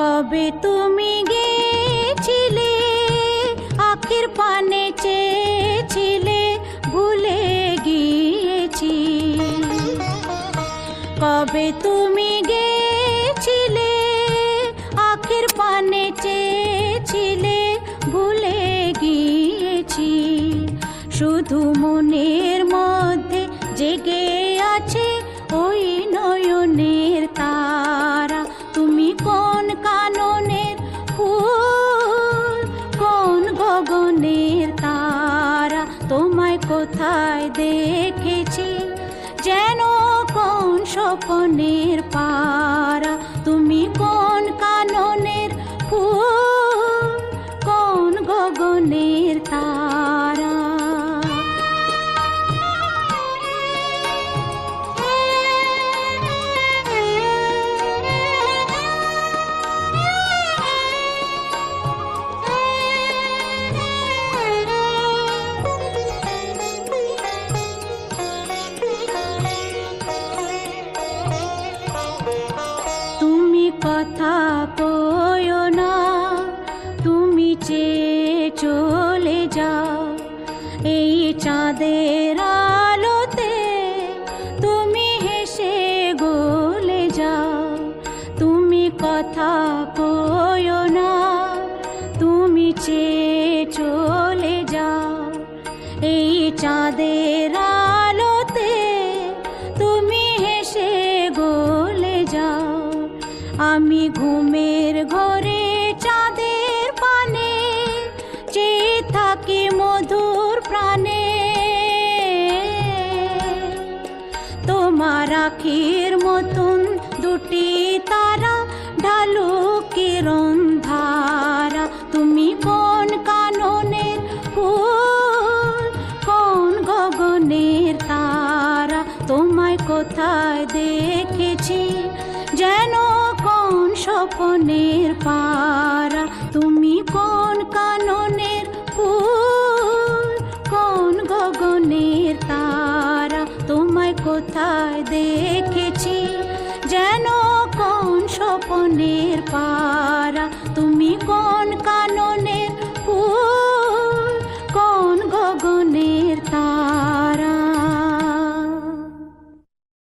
কবে তুমি গেছিলে? আখির পানে চেয়েছিলে, ভুলে গিয়েছি। কবে তুমি গেছিলে? আখির পানে চেয়েছিলে, ভুলে গিয়েছি। শুধু মনের মধ্যে জেগে কোথায় দেখেছি? যেন কোন স্বপনের পারা কথা কয়ো না। তুমি চেয়ে চলে যাও। এই চাঁদের আলোতে তুমি হেসে গলে যাও। তুমি কথা কয়ো না। তুমি চেয়ে চলে যাও। এই চাঁদের আমি ঘুমের ঘরে চাঁদের পানে, চেয়ে থাকি মধুর প্রাণে। তোমার আখির মতন দুটি তারা, ঢালু কিরণ ধারা তুমি কোন কাননের ফুল, কোন গগনের তারা? তোমায় কোথায় দেখেছি কোন স্বপনের পারা তুমি কোন কাননের ফুল? কোন গগনের তারা? তোমায় কোথায় দেখেছি? যেন কোন স্বপনের পারা তুমি কোন